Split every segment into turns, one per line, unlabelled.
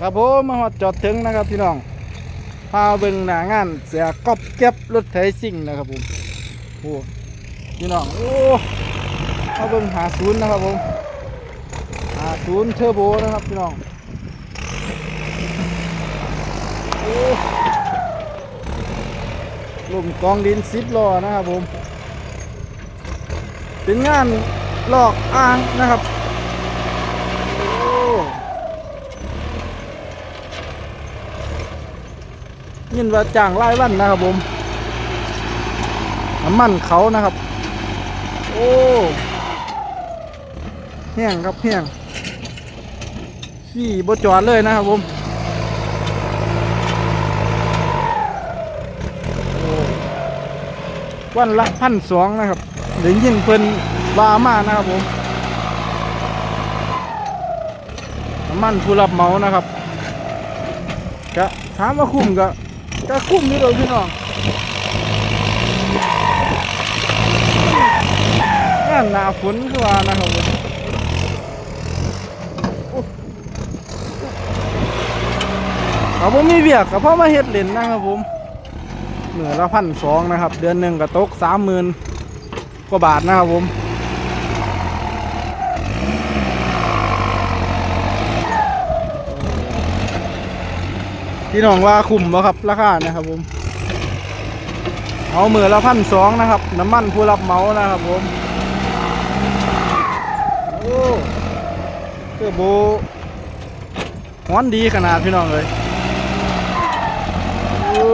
ครับผมมาฮอดจอดถึงนะครับพี่น้องพาเบิ่งหน้างานเสียกอบเก็บรถไถซิ่งนะครับผมโอ้พี่น้องโอ้มาเบิ่งหาศูนย์นะครับผมหาศูนย์เทอร์โบนะครับพี่น้องโอ้ลมกองดินซิปล้อนะครับผมเป็นงานลอกอ่างนะครับโอ้ ยินว่าจ้างรายวันนะครับผมน้ำมันเขานะครับ โอ้แห้งครับแห้งขี่บจอดเลยนะครับผมวันละพันสองนะครับเดี๋ยวยินเพิ่นว่ามานะครับผมน้ำมันผู้รับเหมานะครับก็ถามว่าคุ้มก็ ก็คุ้มนี่เลยพี่น้องงานหนาฝนคือว่านะครับผมโอ้เขาผมมีเบียกกับพ่อมาเฮ็ดเล่นนะครับผมเหนือละพันสองนะครับ เดือนหนึ่งก็ตกสามหมื่นกว่าบาทนะครับผม พี่น้องว่าคุ้มบ่ครับราคานะครับผมเอาเมือละพันสองนะครับ น้ำมันผู้รับเหมานะครับผมโอ้เือโบฮ้อนดีขนาดพี่น้องเลยโอ้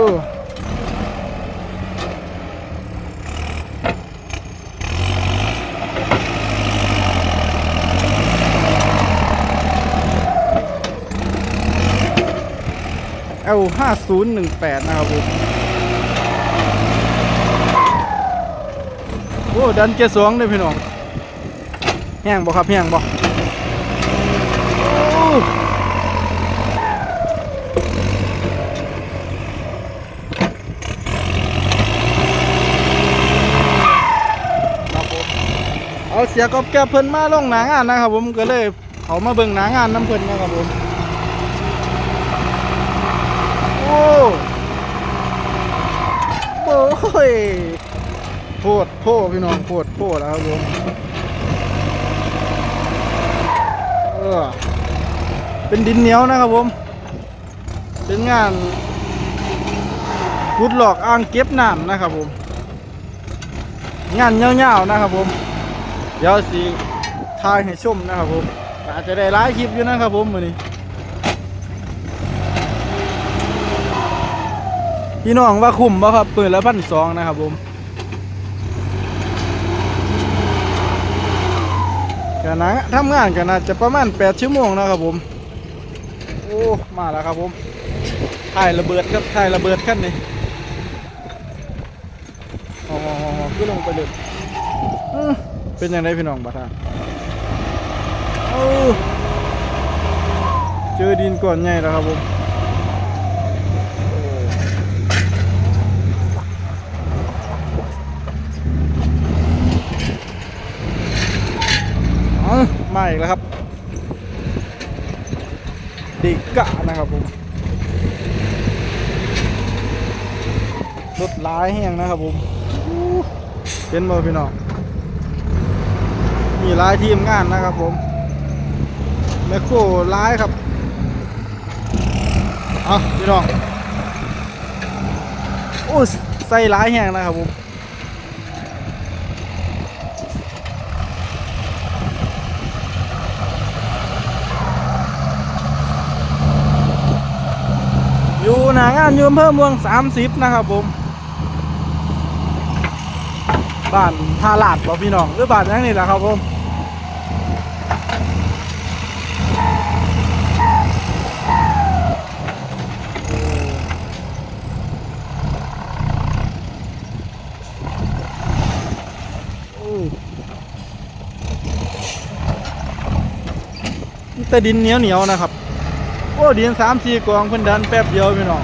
เอลห้าศูนย์หนึ่งแปดนะครับผมโอ้ดันเกียร์สองเลยพี่น้องแห้งบ่ครับแห้งบ่โอ้ครับผมเอาเสียกอบแก้เพิ่นมาลงหนางานนะครับผมก็เลยเขามาเบิ่งหนางานน้ำเพิ่นนะครับผม โอ้โอ้ยโพดโพดพี่น้องโพดโพดแล้วครับผมเออเป็นดินเหนียวนะครับผม เป็นงานขุดหลอกอ่างเก็บน้ำนะครับผม งานเงาๆนะครับผม เดี๋ยวสิทายให้ชมนะครับผมอาจจะได้หลายคลิปอยู่นะครับผมมือนี้ พี่น้องว่าคุ้มป่ะครับปืนละพันสองนะครับผมกันนะทำงานกันนะจะประมาณ8ชั่วโมงนะครับผม โอ้ มาแล้วครับผมถ่ายระเบิดครับถ่ายระเบิดขั้นนี้อ๋อขึ้นลงไปเลยเป็นยังไงพี่น้องบัดฮะโอ้เจอดินก่อนใหญ่แล้วครับผมโอ้เอา มาอีกแล้วครับ ดิกะนะครับผมรถหลายแห้งนะครับผมเป็นบ่พี่น้องมีหลายทีมงานนะครับผมแมคโครหลายครับเอาพี่น้องโอ้ใส่หลายแห้งนะครับผม นางานอยู่อำเภอเมือง 30 นะครับผม บ้านทาลาดบ่พี่น้อง หรือบ้านยังนี่แหละครับผมแต่ดินเหนียวเหนียวๆนะครับ อ้ดินสามสี่กองเพิ่นดันแป๊บเดียวพี่น้อง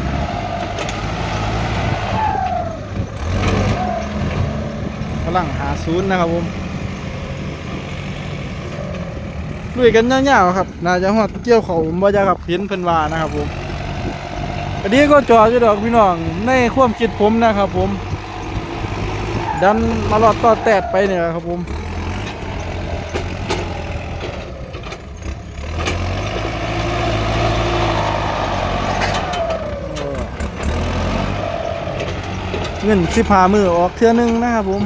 กำลังหาศูนย์นะครับผมลุยกันยาวๆครับน่าจะฮอดเกี่ยวเขาบ่าจะครับเห็นเพิ่นว่านะครับผมอันนี้ก็จอดอยู่ดอกพี่น้องในความคิดผมนะครับผม ดันมาลอดต่อแตดไปเนี่ยครับผม เงินสิพามือออกเทื่อนึงนะครับผม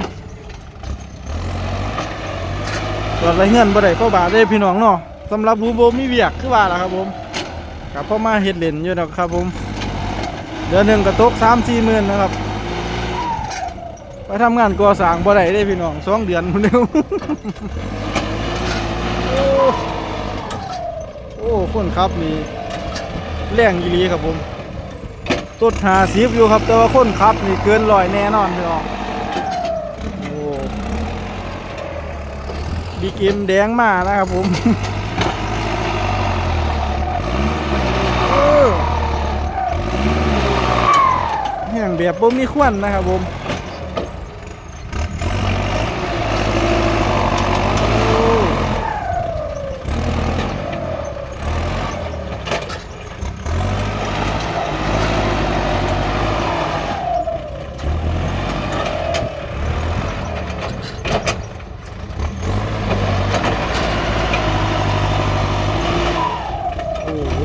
ตอดไรเงินบ่ได้เพราะบาทได้พี่น้องเนาะสำหรับบูโบมีเวียกคือว่าล่ะครับผมกับพ่อมาเฮ็ดเล่นอยู่นะครับผมเดือนหนึ่งกระตกสามสี่หมื่นนะครับไปทำงานก่อสร้างบ่ได้ได้พี่น้องสองเดือนคนเดียวโอ้โอ้คนครับนี่แรงยีรีครับผม ต้นหาซีฟอยู่ครับ แต่ว่าคนขับนี่เกินลอยแน่นอนพี่น้องโอ้บิ๊กเอ็มแดงมานะครับผมเออแห่งแบบบ่มีควันนะครับผม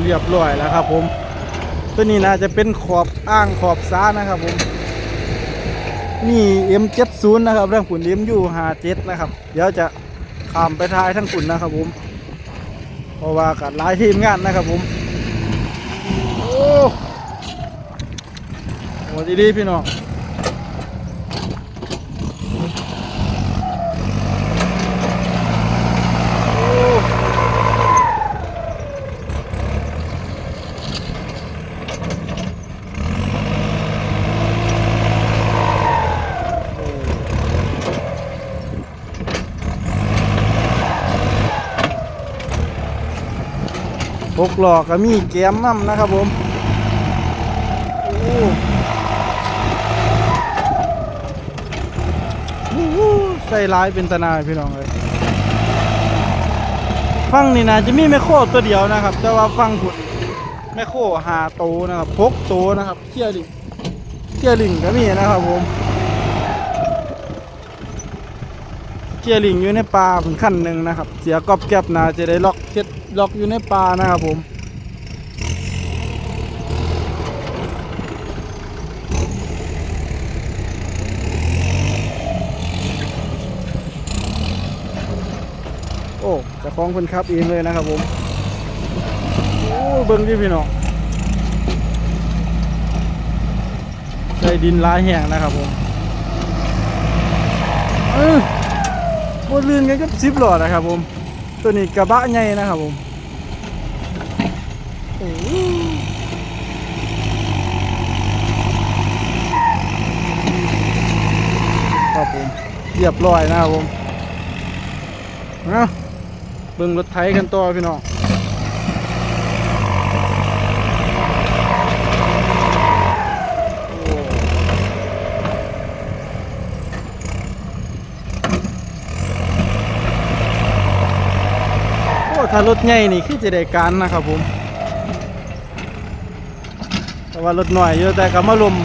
เรียบร้อยแล้วครับผมตัวนี้น่าจะเป็นขอบอ้างขอบซ้านะครับผมนี่ M70 นะครับเรื่องขุน MU57 นะครับ เดี๋ยวจะข้ามไปท้ายทั้งขุนนะครับผมเพราะว่ากัดหลายทีมงานนะครับผมโอ้โหดีๆพี่น้อง พกหลอกก็มีแกมน้ำนะครับผมโอ้โหใส่ร้ายเป็นตนายพี่น้องเลยฟังนี่นะจะมีแมคโครตัวเดียวนะครับ แต่ว่าฟังผุดแมคโครหาโตนะครับพกโตนะครับเที่ยลิงเที่ยลิงก็มีนะครับผม เที่ยลิงอยู่ในป่าเป็นขั้นหนึ่งนะครับ เสียกอบแก็บนาจะได้ล็อกเก็ดล็อกอยู่ในป่านะครับผมโอ้จะคล้องคนขับเองเลยนะครับผมโอ้เบิ้งดิพี่น้องใส่ดินลายแห้งนะครับผมเออ บนลื่นกันก็ซิปหลอดนะครับผม ตัวนี้กระบะใหญ่นะครับผมโอ้ครับผมเรียบร้อยนะครับผมนะเบิ่งรถไถกันต่อพี่น้อง ถ้ารถใหญ่นี่คือจะได้การนะครับผม แต่ว่ารถหน่อยอยู่แต่ก็มาลม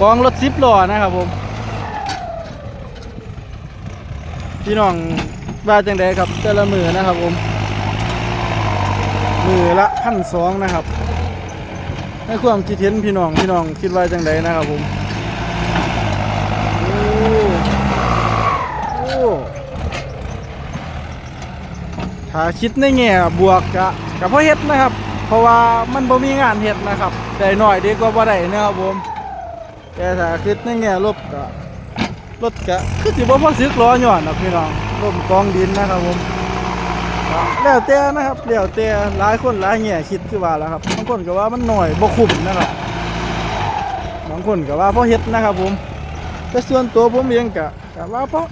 กองรถซิปล้อนะครับผม พี่น้องว่าจังใดครับแต่ละมือนะครับผม มือละพันสองนะครับในความคิดเห็นพี่น้องพี่น้องคิดว่าจังใดนะครับผมโอ้โอ้ ถ้าคิดในแง่บวกกะกับพ่อเฮ็ดนะครับ เพราะว่ามันบ่มีงานเฮ็ดนะครับได้หน่อยดีกว่าบ่ได้นะครับผมแต่ถ้าคิดในแง่ลบกะรถกะคือสิบ่พอซึกล้อย้อนนะพี่น้องลมกองดินนะครับผมแล้วแต่นะครับแล้วแต่หลายคนหลายแง่คิดคือว่าแล้วครับบางคนก็ว่ามันหน่อยบ่คุ้มนะครับบางคนก็ว่าเพราะเฮ็ดนะครับผมแต่ส่วนตัวผมเองก็ก็ว่าเพราะ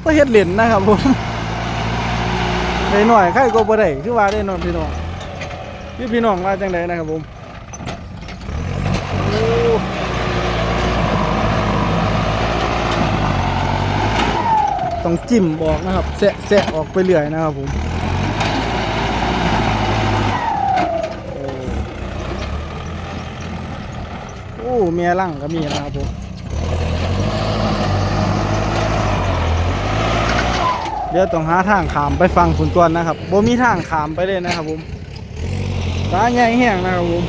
เพราะเฮ็ดเล่นนะครับผม ใด้หน่อยใครก็บ่ได้คือว่าได้นอนพี่น้องพี่พี่น้องว่าจังไดนะครับผมต้องจิ้มออกนะครับเสะแสะออกไปเรื่อยนะครับผมโอ้เมียร่างก็มีนะครับผม เดี๋ยวต้องหาทางขามไปฟังคุณตวนนะครับบ่มีทางขามไปเลยนะครับผมตาใหญ่แห้งนะครับผม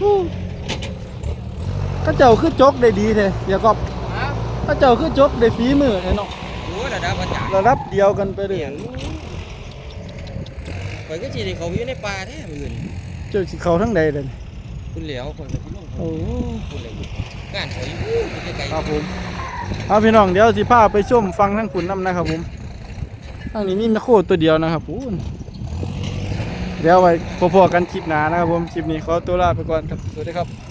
ฮู้ก็เจ้าคือจกได้ดีแท้เดี๋ยวก็
ฮะ
ก็เจ้าคือจกได้ฝีมือแท้เนาะ
โอ้ระดับอาจารย์
ระดับเดียวกันไปเลย
เหียงข่อยก็จีได้เขาอยู่ในป่าแท้มื้อนี้
เจ้าสิเข้าทั้งใดเลย
คุณเหลียวข่อยก็สิลง
โอ้
คุณเลยงานข่อยอยู่อยู่ไกลๆ
ครับผม เอาพี่น้องเดี๋ยวสิพาไปชมฟังทั้งขุนน้ำนะครับผมทางนี้มีแมคโครตัวเดียวนะครับปูนเดี๋ยวไว้พอๆกันคลิปหน้านะครับผม คลิปนี้ขอตัวลาไปก่อนครับ สวัสดีครับ